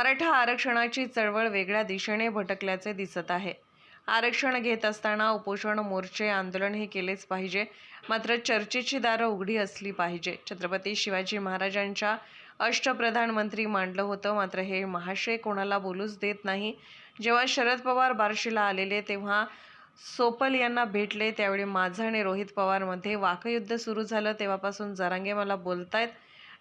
मराठा आरक्षणाची चळवळ वेगळ्या दिशेने भटकल्याचे दिसत आहे. आरक्षण घेत असताना उपोषण मोर्चे आंदोलन हे केलेच पाहिजे. मात्र चर्चेची दारं उघडी असली पाहिजे. छत्रपती शिवाजी महाराजांच्या अष्टप्रधानमंत्री मांडलं होतं. मात्र हे महाशय कोणाला बोलूच देत नाही. जेव्हा शरद पवार बार्शीला आलेले तेव्हा सोपल यांना भेटले. त्यावेळी माझं आणि रोहित पवारमध्ये वाकयुद्ध सुरू झालं. तेव्हापासून जरांगे मला बोलतायत.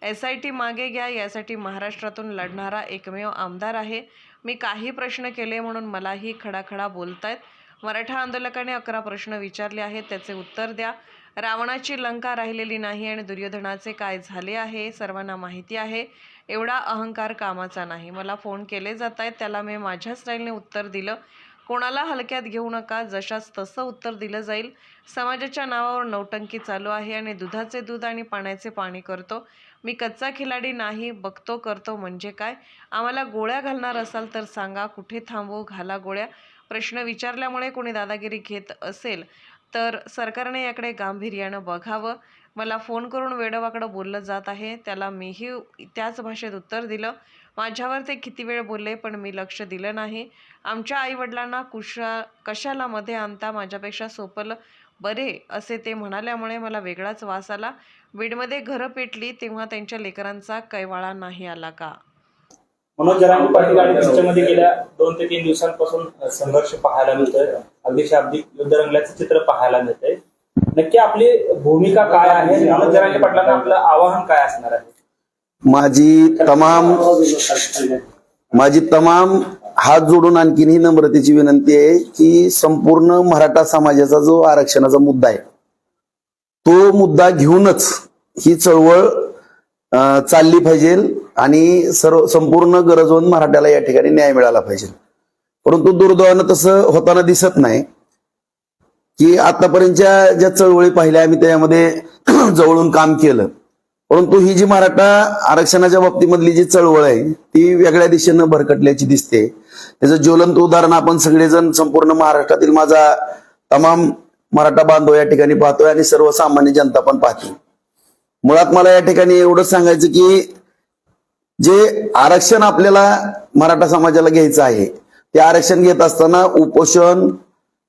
एस आय टी मागे घ्या यासाठी महाराष्ट्रातून लढणारा एकमेव आमदार आहे. मी काही प्रश्न केले म्हणून मलाही खडाखडा बोलतायत. मराठा आंदोलकाने अकरा प्रश्न विचारले आहेत त्याचे उत्तर द्या. रावणाची लंका राहिलेली नाही आणि दुर्योधनाचे काय झाले आहे सर्वांना माहिती आहे. एवढा अहंकार कामाचा नाही. मला फोन केले जात आहेत त्याला मी माझ्या स्टाईलने उत्तर दिलं. कोणाला हलक्यात घेऊ नका जशास तसं उत्तर दिलं जाईल. समाजाच्या नावावर नौटंकी चालू आहे आणि दुधाचे दूध आणि पाण्याचे पाणी करतो. मी कच्चा खिलाडी नाही बघतो करतो म्हणजे काय? आम्हाला गोळ्या घालणार असाल तर सांगा कुठे थांबवू घाला गोळ्या? प्रश्न विचारल्यामुळे कोणी दादागिरी घेत असेल तर सरकारने याकडे गांभीर्यानं बघावं. मला फोन करून वेडवाकडं बोललं जात आहे त्याला मीही त्याच भाषेत उत्तर दिलं. माझ्यावर ते किती वेळ बोलले पण मी लक्ष दिलं नाही. आमच्या आईवडिलांना कुशा कशाला मध्ये आणता माझ्यापेक्षा सोपल बरे असे ते म्हणाल्यामुळे मला वेगळाच वास आला. बीडमध्ये घरं पेटली तेव्हा त्यांच्या लेकरांचा कैवाळा नाही आला का? मनोज जरांगे पाटील आणि त्यांच्यामध्ये गेल्या दोन ते तीन दिवसांपासून संघर्ष पाहायला मिळतोय. अगदी शाब्दिक युद्ध रंगल्याचं चित्र पाहायला मिळतंय. नक्की आपली भूमिका काय आहे? मनोज जरांगे पाटलांना आपलं आवाहन काय असणार आहे? माझी तमाम माझी तमाम हात जोडून आणखीन ही नम्रतेची विनंती आहे की संपूर्ण मराठा समाजाचा जो आरक्षणाचा मुद्दा आहे तो मुद्दा घेऊनच ही चळवळ चालली पाहिजे आणि सर्व संपूर्ण गरजवून मराठ्याला या ठिकाणी न्याय मिळाला पाहिजे. परंतु दुर्दैवानं तसं होताना दिसत नाही की आतापर्यंतच्या ज्या चळवळी पाहिल्या आम्ही त्यामध्ये जवळून काम केलं. परंतु ही जी मराठा आरक्षणाच्या बाबतीमधली जी चळवळ आहे ती वेगळ्या दिशेनं भरकटल्याची दिसते. त्याचं ज्वलंत उदाहरण आपण सगळेजण संपूर्ण महाराष्ट्रातील माझा तमाम मराठा बांधव या ठिकाणी पाहतोय आणि सर्वसामान्य जनता पण पाहते. मुळात मला या ठिकाणी एवढंच सांगायचं की जे आरक्षण आपल्याला मराठा समाजाला घ्यायचं आहे ते आरक्षण घेत असताना उपोषण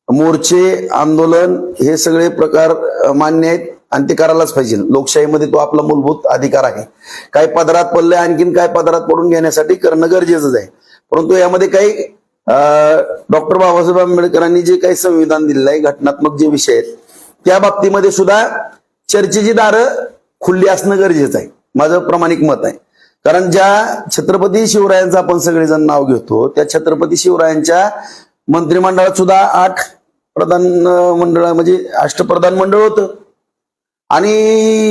मोर्चे आंदोलन हे सगळे प्रकार मान्य आहेत. आणि ते करायलाच पाहिजे. लोकशाहीमध्ये तो आपला मूलभूत अधिकार आहे. काही पदरात पडले आणखीन काय पदरात पडून घेण्यासाठी करणं गरजेचंच आहे. परंतु यामध्ये काही डॉक्टर बाबासाहेब आंबेडकरांनी जे काही संविधान दिलेलं आहे घटनात्मक जे विषय आहेत त्या बाबतीमध्ये सुद्धा चर्चेची दारं खुल्ली असणं गरजेचं आहे. माझं प्रामाणिक मत आहे. कारण ज्या छत्रपती शिवरायांचं आपण सगळेजण नाव घेतो त्या छत्रपती शिवरायांच्या मंत्रिमंडळात सुद्धा आठ प्रधान मंडळ म्हणजे अष्टप्रधान मंडळ होतं. आणि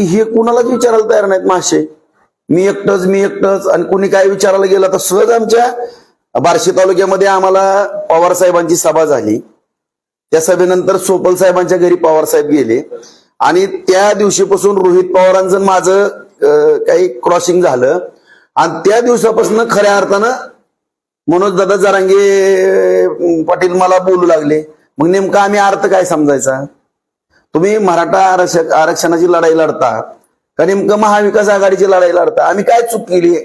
हे कुणालाच विचारायला तयार नाहीत मासे. मी एकटंच मी एकटंच आणि कोणी काय विचारायला गेलं तर सहज आमच्या बार्शी तालुक्यामध्ये आम्हाला पवार साहेबांची सभा झाली. त्या सभेनंतर सोपल साहेबांच्या घरी पवार साहेब गेले. आणि त्या दिवशीपासून रोहित पवारांचं माझं काही क्रॉसिंग झालं. आणि त्या दिवसापासून खऱ्या अर्थानं मनोज दादा जरांगे पाटील मला बोलू लागले. मग नेमका आम्ही अर्थ काय समजायचा? तुम्ही मराठा आरक्षक आरक्षणाची लढाई लढता का नेमकं महाविकास आघाडीची लढाई लढता? आम्ही काय चूक केली?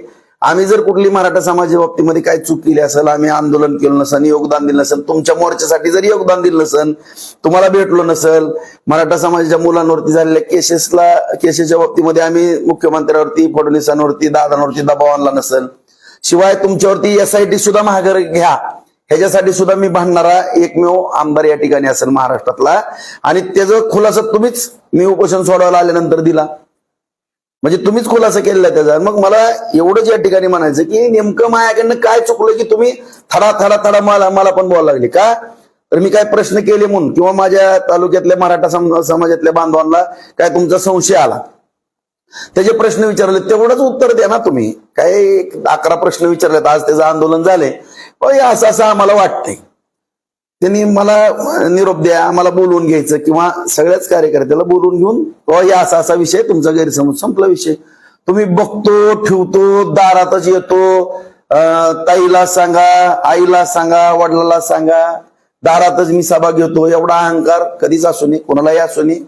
आम्ही जर कुठली मराठा समाजा बाबतीमध्ये काय चूक केली असेल आम्ही आंदोलन केलं नसेल योगदान दिलं नसेल तुमच्या मोर्चासाठी जर योगदान दिलं नसेल तुम्हाला भेटलो नसेल मराठा समाजाच्या मुलांवरती झालेल्या केसेसला केसेसच्या बाबतीमध्ये आम्ही मुख्यमंत्र्यावरती फडणवीसांवरती दादांवरती दबाव आणला नसेल. शिवाय तुमच्यावरती एसआयटी सुद्धा महागार घ्या. ह्याच्यासाठी सुद्धा मी भांडणारा एकमेव आमदार या ठिकाणी असेल महाराष्ट्रातला. आणि त्याचा खुलासा तुम्हीच मी उपोषण सोडवायला आल्यानंतर दिला. म्हणजे तुम्हीच खुलासा केलेला त्याचा. मग मला एवढंच या ठिकाणी म्हणायचं की नेमकं माझ्याकडनं काय चुकलं की तुम्ही थडा थडा थडा मला मला पण बोलायला लागले का? तर मी काय प्रश्न केले म्हणून किंवा माझ्या तालुक्यातल्या मराठा समाजातल्या बांधवांना काय तुमचा संशय आला? त्याचे प्रश्न विचारले तेवढंच उत्तर द्या ना तुम्ही. काय एक अकरा प्रश्न विचारलेत. आज त्याचं आंदोलन झाले पण असं असं आम्हाला वाटतंय. त्यांनी मला निरोप द्या मला बोलवून घ्यायचं किंवा सगळ्याच कार्यकर्त्याला बोलवून घेऊन "बुवा, असा असा विषय तुमचा गैरसमज संपला विषय. तुम्ही बघतो ठेवतो दारातच येतो ताईला सांगा आईला सांगा वडिलाला सांगा दारातच मी सभा घेतो एवढा अहंकार कधीच असू नये कोणालाही असू नये.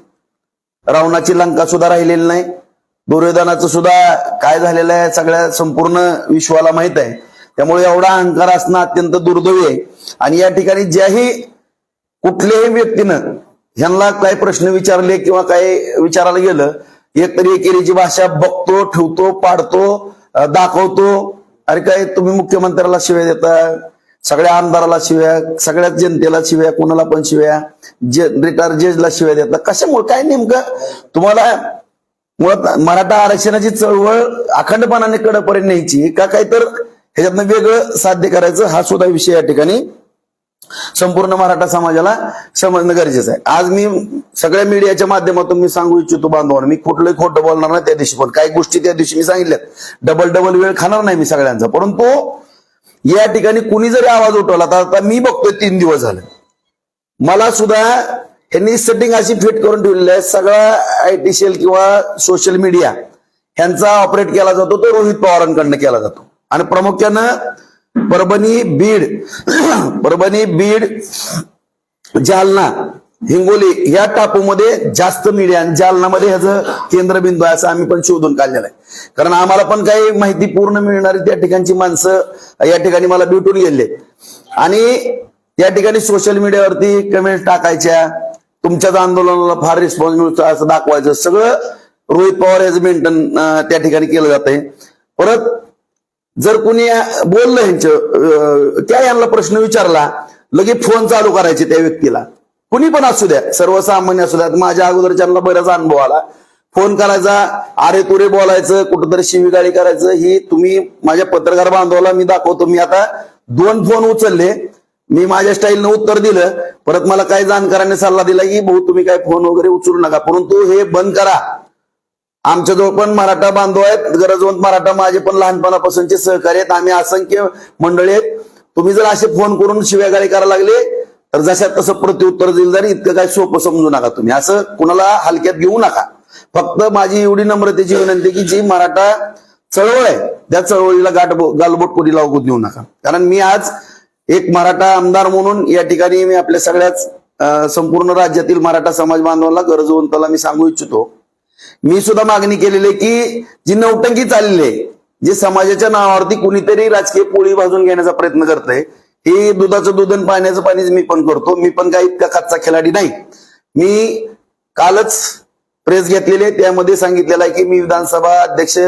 रावणाची लंका सुद्धा राहिलेली नाही. दुर्योधनाचं सुद्धा काय झालेलं आहे सगळ्या संपूर्ण विश्वाला माहीत आहे. त्यामुळे एवढा अहंकार असणं अत्यंत दुर्दैवी आहे. आणि या ठिकाणी ज्याही कुठल्याही व्यक्तीनं ह्यांना काय प्रश्न विचारले किंवा काय विचारायला गेलं एकतरी एकेरीची भाषा बघतो ठेवतो पाडतो दाखवतो. अरे काय तुम्ही मुख्यमंत्र्याला शिव्या देता? सगळ्या आमदाराला शिव्या सगळ्याच जनतेला शिव्या कोणाला पण शिव्या? जे रिटायर जजला शिव्या देता? कशामुळे? काय नेमकं? तुम्हाला मुळात मराठा आरक्षणाची चळवळ अखंडपणाने कडपर्यंत न्यायची का? काय तर ह्याच्यातनं वेगळं साध्य करायचं हा सुद्धा विषय या ठिकाणी संपूर्ण मराठा समाजाला समजणं गरजेचं आहे. आज मी सगळ्या मीडियाच्या माध्यमातून मी सांगू इच्छितो बांधवांना मी कुठलंही खोटं बोलणार नाही त्या दिवशी पण काही गोष्टी त्या दिवशी मी सांगितल्यात. डबल डबल वेळ खाणार नाही मी सगळ्यांचा परंतु या ठिकाणी कुणी जरी आवाज उठवला तर आता मी बघतोय तीन दिवस झाले. मला सुद्धा यांनी सेटिंग अशी फिट करून ठेवलेली आहे सगळा आय टी सेल किंवा सोशल मीडिया ह्यांचा ऑपरेट केला जातो तो रोहित पवारांकडनं केला जातो. आणि प्रामुख्यानं परभणी बीड परभणी बीड जालना हिंगोली या टापूमध्ये जास्त मीडिया आणि जालनामध्ये ह्याचं केंद्रबिंदू आहे असं आम्ही पण शोधून काढलेलं आहे. कारण आम्हाला पण काही माहिती पूर्ण मिळणारी त्या ठिकाणची माणसं या ठिकाणी मला भेटून गेले. आणि या ठिकाणी सोशल मीडियावरती कमेंट टाकायच्या तुमच्याच आंदोलनाला फार रिस्पॉन्स मिळतो असं दाखवायचं. सगळं रोहित पवार याचं मेंटेन त्या ठिकाणी केलं जात आहे परत जर कुणी बोललं ह्यांचं त्या यांना प्रश्न विचारला लगेच फोन चालू करायचे त्या व्यक्तीला. कुणी पण असू द्या सर्वसामान्य असू द्या. माझ्या अगोदरच्या बराच अनुभव आला. फोन करायचा आरे तुरे बोलायचं कुठंतरी शिवीगाळी करायचं ही तुम्ही माझ्या पत्रकार बांधवाला मी दाखवतो. मी आता दोन फोन उचलले. मी माझ्या स्टाईलनं उत्तर दिलं. परत मला काही जाणकारांनी सल्ला दिला की भाऊ तुम्ही काय फोन वगैरे उचलू नका. परंतु हे बंद करा. आमच्याजवळ पण मराठा बांधव आहेत. गरजवंत मराठा माझे पण लहानपणापासूनचे सहकारी आहेत. आम्ही असंख्य मंडळी आहेत. तुम्ही जर असे फोन करून शिव्यागाळी करायला लागले तर जशा तसं प्रत्युत्तर दिलं जाईल इतकं काय सोपं समजू नका तुम्ही. असं कुणाला हलक्यात घेऊ नका. फक्त माझी एवढी नम्रतेची विनंती की जी मराठा चळवळ आहे त्या चळवळीला गाठ गालबोट कोणी लागू देऊ नका. कारण मी आज एक मराठा आमदार म्हणून या ठिकाणी मी आपल्या सगळ्याच संपूर्ण राज्यातील मराठा समाज बांधवांना गरजवंताला मी सांगू इच्छितो. मी सुद्धा मागणी केलेली आहे की जी नौटंकी चाललेली आहे जे समाजाच्या नावावरती कुणीतरी राजकीय पोळी भाजून घेण्याचा प्रयत्न करतोय हे दुधाचं दूध आणि पाण्याचं पाणीच मी पण करतो. मी पण काही इतका कच्चा खिलाडी नाही. मी कालच प्रेस घेतलेले त्यामध्ये सांगितलेलं आहे की मी विधानसभा अध्यक्ष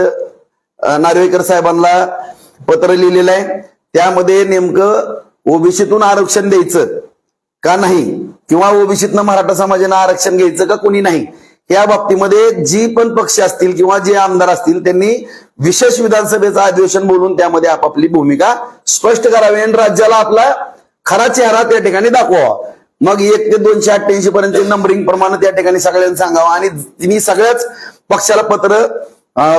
नार्वेकर साहेबांना पत्र लिहिलेलं आहे. त्यामध्ये नेमकं ओबीसीतून आरक्षण द्यायचं का नाही? किंवा ओबीसीतनं मराठा समाजानं आरक्षण घ्यायचं का कुणी नाही? या बाबतीमध्ये जी पण पक्ष असतील किंवा जे आमदार असतील त्यांनी विशेष विधानसभेचं अधिवेशन बोलून त्यामध्ये आपापली भूमिका स्पष्ट करावी आणि राज्याला आपला खरा चेहरा त्या ठिकाणी दाखवावा. मग एक ते दोनशे अठ्ठ्याऐंशी पर्यंत नंबरिंग प्रमाणे त्या ठिकाणी सगळ्यांनी सांगावं आणि तिने सगळ्याच पक्षाला पत्र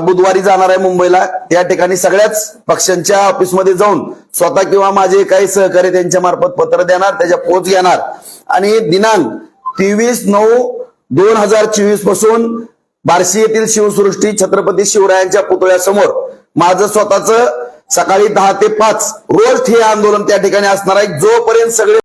बुधवारी जाणार आहे मुंबईला त्या ठिकाणी सगळ्याच पक्षांच्या ऑफिसमध्ये जाऊन स्वतः किंवा माझे काही सहकारी त्यांच्या मार्फत पत्र देणार त्याच्या पोच घेणार. आणि दिनांक तेवीस नऊ दोन हजार चोवीसपासून बार्शी येथील शिवसृष्टी छत्रपती शिवरायांच्या पुतळ्यासमोर माझं स्वतःच सकाळी दहा ते पाच रोज हे आंदोलन त्या ठिकाणी असणार आहे. जोपर्यंत सगळे